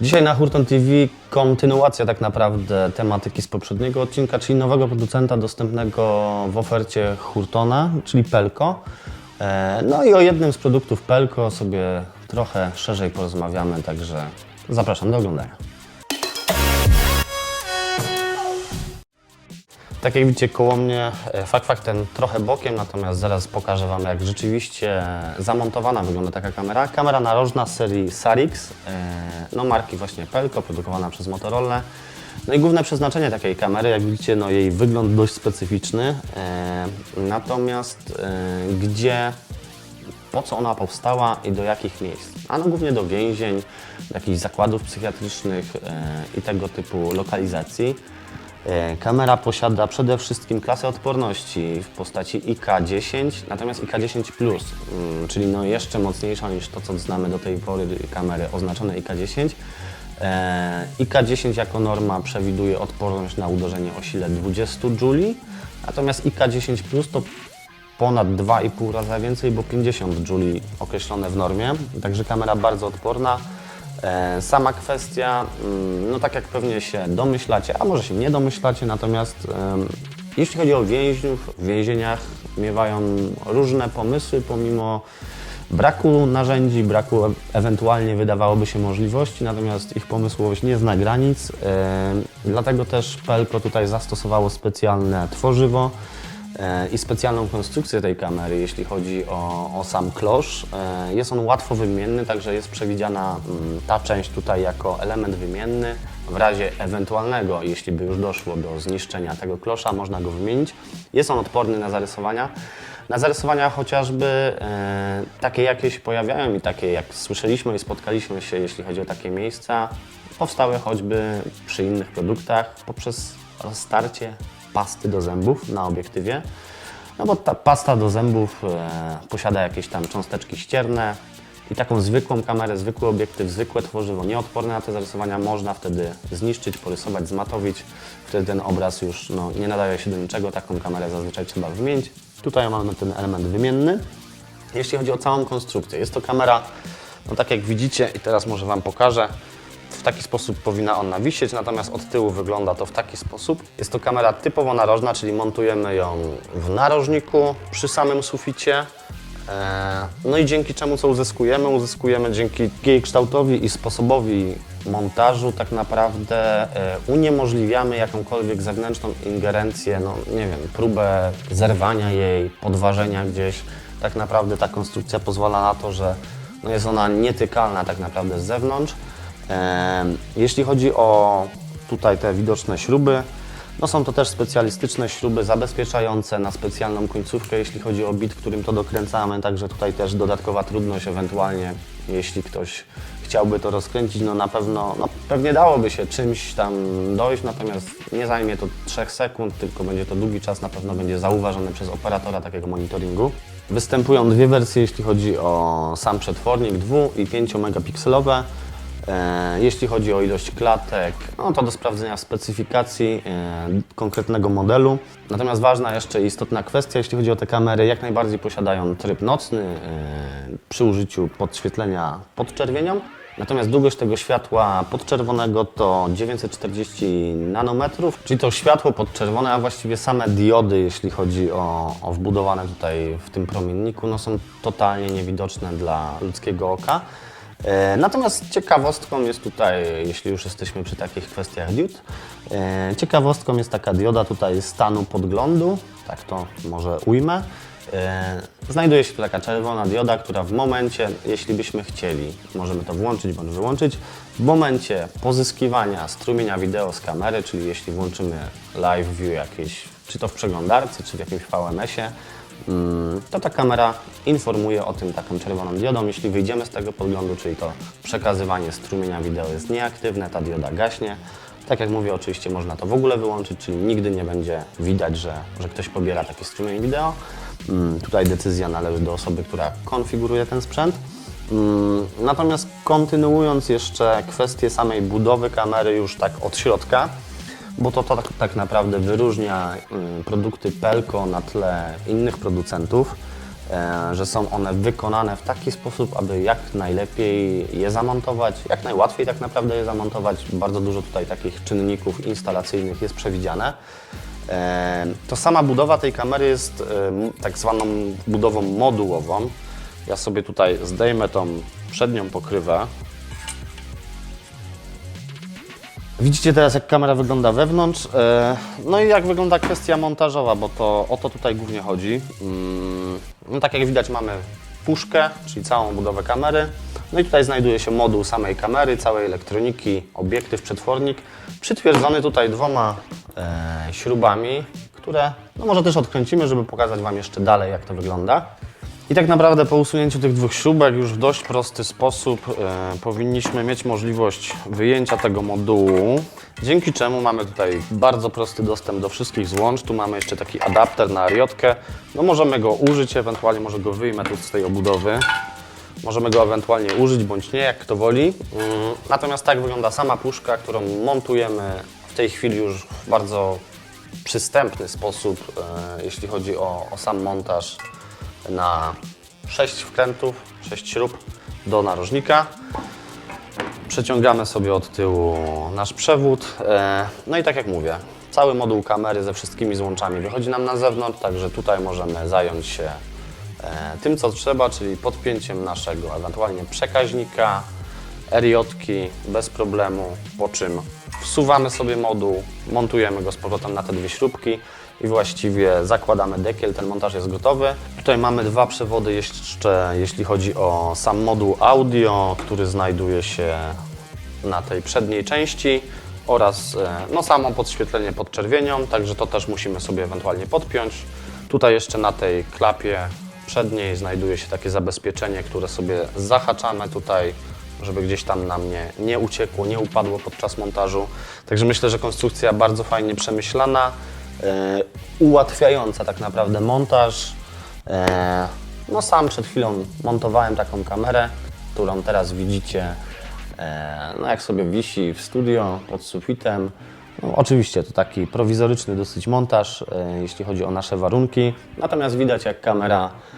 Dzisiaj na Hurton TV kontynuacja tak naprawdę tematyki z poprzedniego odcinka, czyli nowego producenta dostępnego w ofercie Hurtona, czyli Pelco. E, No i o jednym z produktów Pelco sobie trochę szerzej porozmawiamy, także zapraszam do oglądania. Tak jak widzicie koło mnie, e, fakt faktem trochę bokiem, natomiast zaraz pokażę Wam jak rzeczywiście zamontowana wygląda taka kamera. Kamera narożna serii Sarix, e, no marki właśnie Pelco, produkowana przez Motorola. No i główne przeznaczenie takiej kamery, jak widzicie, no jej wygląd dość specyficzny, e, natomiast gdzie po co ona powstała i do jakich miejsc. A no głównie do więzień, jakichś zakładów psychiatrycznych i tego typu lokalizacji. E, Kamera posiada przede wszystkim klasę odporności w postaci IK10, natomiast IK10 Plus, mm, czyli no jeszcze mocniejsza niż to, co znamy do tej pory kamery oznaczone IK10. E, IK10 jako norma przewiduje odporność na uderzenie o sile 20 Joule, natomiast IK10 Plus to ponad 2,5 razy więcej, bo 50 Joule określone w normie, także kamera bardzo odporna. E, Sama kwestia, mm, no tak jak pewnie się domyślacie, a może się nie domyślacie, natomiast jeśli chodzi o więźniów, w więzieniach miewają różne pomysły, pomimo braku narzędzi, braku e- ewentualnie wydawałoby się możliwości, natomiast ich pomysłowość nie zna granic. E, Dlatego też Pelco tutaj zastosowało specjalne tworzywo i specjalną konstrukcję tej kamery, jeśli chodzi o, o sam klosz. E, Jest on łatwo wymienny, także jest przewidziana mm, ta część tutaj jako element wymienny. W razie ewentualnego, jeśli by już doszło do zniszczenia tego klosza, można go wymienić. Jest on odporny na zarysowania. Na zarysowania chociażby e, takie jakieś pojawiają i takie jak słyszeliśmy i spotkaliśmy się, jeśli chodzi o takie miejsca, powstały choćby przy innych produktach poprzez rozstarcie pasty do zębów na obiektywie. No bo ta pasta do zębów e, posiada jakieś tam cząsteczki ścierne i taką zwykłą kamerę, zwykły obiektyw, zwykłe tworzywo nieodporne na te zarysowania można wtedy zniszczyć, porysować, zmatowić. Wtedy ten obraz już no, nie nadaje się do niczego, taką kamerę zazwyczaj trzeba wymienić. Tutaj mamy ten element wymienny. Jeśli chodzi o całą konstrukcję, jest to kamera, no tak jak widzicie i teraz może Wam pokażę, taki sposób powinna ona wisieć, natomiast od tyłu wygląda to w taki sposób. Jest to kamera typowo narożna, czyli montujemy ją w narożniku przy samym suficie. E, No i dzięki czemu co uzyskujemy? Uzyskujemy dzięki jej kształtowi i sposobowi montażu tak naprawdę e, uniemożliwiamy jakąkolwiek zewnętrzną ingerencję, no nie wiem, próbę zerwania jej, podważenia gdzieś. Tak naprawdę ta konstrukcja pozwala na to, że no jest ona nietykalna tak naprawdę z zewnątrz. Jeśli chodzi o tutaj te widoczne śruby, no są to też specjalistyczne śruby zabezpieczające na specjalną końcówkę, jeśli chodzi o bit, którym to dokręcamy, także tutaj też dodatkowa trudność ewentualnie, jeśli ktoś chciałby to rozkręcić, no na pewno, no pewnie dałoby się czymś tam dojść, natomiast nie zajmie to 3 sekund, tylko będzie to długi czas, na pewno będzie zauważony przez operatora takiego monitoringu. Występują dwie wersje, jeśli chodzi o sam przetwornik, 2 i 5 megapikselowe. E, Jeśli chodzi o ilość klatek, no to do sprawdzenia specyfikacji e, konkretnego modelu. Natomiast ważna jeszcze istotna kwestia, jeśli chodzi o te kamery, jak najbardziej posiadają tryb nocny e, przy użyciu podświetlenia podczerwienią. Natomiast długość tego światła podczerwonego to 940 nanometrów, czyli to światło podczerwone, a właściwie same diody, jeśli chodzi o, o wbudowane tutaj w tym promienniku, no są totalnie niewidoczne dla ludzkiego oka. E, Natomiast ciekawostką jest tutaj, jeśli już jesteśmy przy takich kwestiach diod, e, ciekawostką jest taka dioda tutaj stanu podglądu, tak to może ujmę. E, Znajduje się tu taka czerwona dioda, która w momencie, jeśli byśmy chcieli, możemy to włączyć bądź wyłączyć, w momencie pozyskiwania strumienia wideo z kamery, czyli jeśli włączymy live view jakieś, czy to w przeglądarce, czy w jakimś VMS-ie, to ta kamera informuje o tym taką czerwoną diodą. Jeśli wyjdziemy z tego podglądu, czyli to przekazywanie strumienia wideo jest nieaktywne, ta dioda gaśnie. Tak jak mówię, oczywiście można to w ogóle wyłączyć, czyli nigdy nie będzie widać, że, że ktoś pobiera taki strumień wideo. Mm, Tutaj decyzja należy do osoby, która konfiguruje ten sprzęt. Mm, Natomiast kontynuując jeszcze kwestię samej budowy kamery już tak od środka, bo to, to tak, tak naprawdę wyróżnia mm, produkty Pelco na tle innych producentów. e, że są one wykonane w taki sposób, aby jak najlepiej je zamontować, jak najłatwiej tak naprawdę je zamontować. Bardzo dużo tutaj takich czynników instalacyjnych jest przewidziane. E, To sama budowa tej kamery jest e, tak zwaną budową modułową. Ja sobie tutaj zdejmę tą przednią pokrywę. Widzicie teraz, jak kamera wygląda wewnątrz. e, No i jak wygląda kwestia montażowa, bo to o to tutaj głównie chodzi. Mm, No tak jak widać, mamy puszkę, czyli całą budowę kamery. No i tutaj znajduje się moduł samej kamery, całej elektroniki, obiektyw, przetwornik, przytwierdzony tutaj dwoma e, śrubami, które no może też odkręcimy, żeby pokazać Wam jeszcze dalej, jak to wygląda. I tak naprawdę po usunięciu tych dwóch śrubek już w dość prosty sposób e, powinniśmy mieć możliwość wyjęcia tego modułu, dzięki czemu mamy tutaj bardzo prosty dostęp do wszystkich złącz. Tu mamy jeszcze taki adapter na ariotkę. No możemy go użyć, ewentualnie może go wyjmę tu z tej obudowy. Możemy go ewentualnie użyć bądź nie, jak kto woli. Mm, Natomiast tak wygląda sama puszka, którą montujemy w tej chwili już w bardzo przystępny sposób, e, jeśli chodzi o, o sam montaż na 6 wkrętów, 6 śrub do narożnika. Przeciągamy sobie od tyłu nasz przewód. e, No i tak jak mówię, cały moduł kamery ze wszystkimi złączami wychodzi nam na zewnątrz, także tutaj możemy zająć się e, tym, co trzeba, czyli podpięciem naszego ewentualnie przekaźnika, RJ-ki bez problemu, po czym wsuwamy sobie moduł, montujemy go z powrotem na te dwie śrubki i właściwie zakładamy dekiel, ten montaż jest gotowy. Tutaj mamy dwa przewody jeszcze, jeśli chodzi o sam moduł audio, który znajduje się na tej przedniej części oraz e, no, samo podświetlenie pod czerwienią, także to też musimy sobie ewentualnie podpiąć. Tutaj jeszcze na tej klapie przedniej znajduje się takie zabezpieczenie, które sobie zahaczamy tutaj, żeby gdzieś tam nam nie, nie uciekło, nie upadło podczas montażu. Także myślę, że konstrukcja bardzo fajnie przemyślana, ułatwiająca tak naprawdę montaż. E, no sam przed chwilą montowałem taką kamerę, którą teraz widzicie, e, no jak sobie wisi w studio pod sufitem. No, oczywiście to taki prowizoryczny dosyć montaż, e, jeśli chodzi o nasze warunki. Natomiast widać jak kamera e,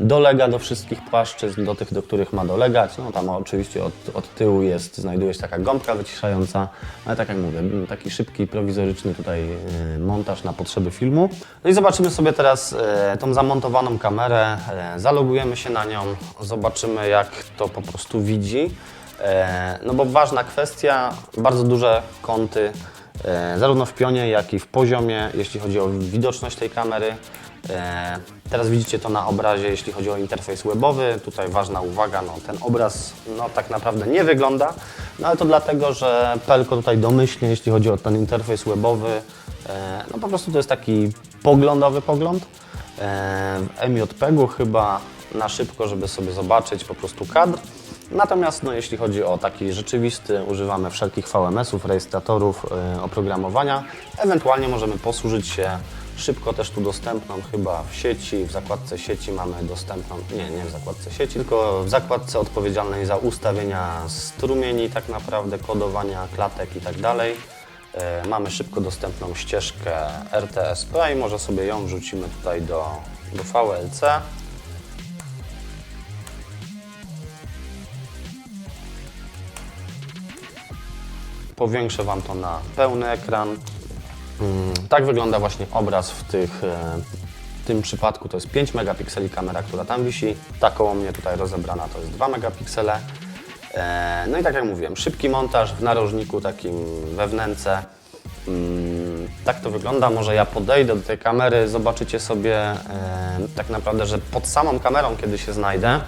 dolega do wszystkich płaszczyzn, do tych, do których ma dolegać. No tam oczywiście od, od tyłu jest, znajduje się taka gąbka wyciszająca, ale tak jak mówię, taki szybki, prowizoryczny tutaj e, montaż na potrzeby filmu. No i zobaczymy sobie teraz e, tą zamontowaną kamerę, e, zalogujemy się na nią, zobaczymy jak to po prostu widzi. E, No bo ważna kwestia, bardzo duże kąty, e, zarówno w pionie, jak i w poziomie, jeśli chodzi o widoczność tej kamery. E, Teraz widzicie to na obrazie, jeśli chodzi o interfejs webowy. Tutaj ważna uwaga, no, ten obraz no, tak naprawdę nie wygląda, no ale to dlatego, że Pelko tutaj domyślnie, jeśli chodzi o ten interfejs webowy, e, no po prostu to jest taki poglądowy pogląd. E, W MJPEG-u chyba na szybko, żeby sobie zobaczyć po prostu kadr. Natomiast no, jeśli chodzi o taki rzeczywisty, używamy wszelkich VMS-ów, rejestratorów, oprogramowania. Ewentualnie możemy posłużyć się szybko też tu dostępną chyba w sieci, w zakładce sieci mamy dostępną, nie, nie w zakładce sieci, tylko w zakładce odpowiedzialnej za ustawienia strumieni tak naprawdę, kodowania klatek i tak dalej. E, Mamy szybko dostępną ścieżkę RTSP i może sobie ją wrzucimy tutaj do, do VLC. Powiększę Wam to na pełny ekran. Mm, Tak wygląda właśnie obraz w tych, e, w tym przypadku. To jest 5 megapikseli kamera, która tam wisi. Ta koło mnie tutaj rozebrana to jest 2 megapiksele. E, No i tak jak mówiłem, szybki montaż w narożniku takim we wnęce. Mm, Tak to wygląda. Może ja podejdę do tej kamery, zobaczycie sobie e, tak naprawdę, że pod samą kamerą, kiedy się znajdę,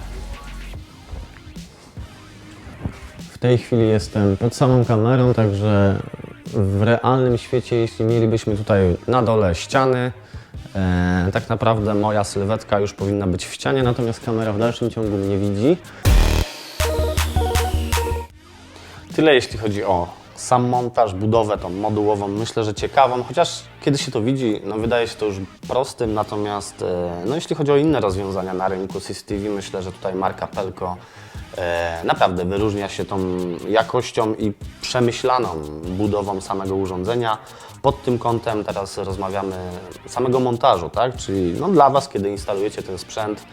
W tej chwili jestem pod samą kamerą, także w realnym świecie, jeśli mielibyśmy tutaj na dole ściany, e, tak naprawdę moja sylwetka już powinna być w ścianie, natomiast kamera w dalszym ciągu mnie widzi. Tyle jeśli chodzi o sam montaż, budowę tą modułową, myślę, że ciekawą, chociaż kiedy się to widzi, no wydaje się to już prostym, natomiast e, no jeśli chodzi o inne rozwiązania na rynku CCTV, myślę, że tutaj marka Pelco naprawdę wyróżnia się tą jakością i przemyślaną budową samego urządzenia. Pod tym kątem teraz rozmawiamy samego montażu, tak? Czyli no, dla Was, kiedy instalujecie ten sprzęt,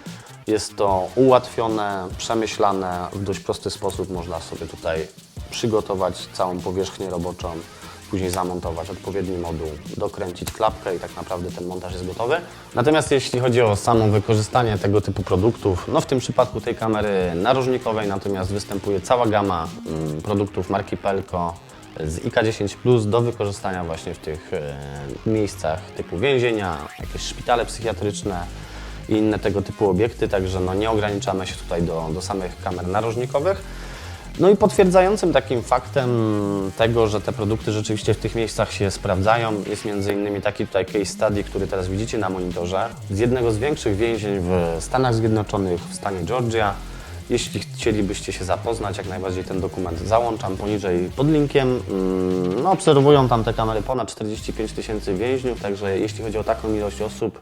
jest to ułatwione, przemyślane, w dość prosty sposób można sobie tutaj przygotować całą powierzchnię roboczą, później zamontować odpowiedni moduł, dokręcić klapkę i tak naprawdę ten montaż jest gotowy. Natomiast jeśli chodzi o samo wykorzystanie tego typu produktów, no w tym przypadku tej kamery narożnikowej natomiast występuje cała gama mm, produktów marki Pelco z IK10 Plus do wykorzystania właśnie w tych e, miejscach typu więzienia, jakieś szpitale psychiatryczne, i inne tego typu obiekty, także no nie ograniczamy się tutaj do, do samych kamer narożnikowych. No i potwierdzającym takim faktem tego, że te produkty rzeczywiście w tych miejscach się sprawdzają, jest między innymi taki tutaj case study, który teraz widzicie na monitorze, z jednego z większych więzień w Stanach Zjednoczonych, w stanie Georgia. Jeśli chcielibyście się zapoznać, jak najbardziej ten dokument załączam poniżej pod linkiem. Mm, No, obserwują tam te kamery ponad 45 tysięcy więźniów, także jeśli chodzi o taką ilość osób,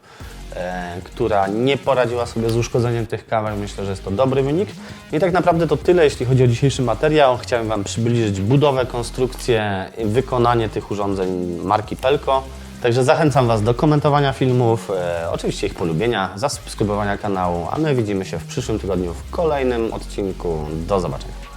e, która nie poradziła sobie z uszkodzeniem tych kamer, myślę, że jest to dobry wynik. I tak naprawdę to tyle, jeśli chodzi o dzisiejszy materiał. Chciałem Wam przybliżyć budowę, konstrukcję wykonanie tych urządzeń marki Pelco. Także zachęcam Was do komentowania filmów, e, oczywiście ich polubienia, zasubskrybowania kanału, a my widzimy się w przyszłym tygodniu w kolejnym odcinku. Do zobaczenia.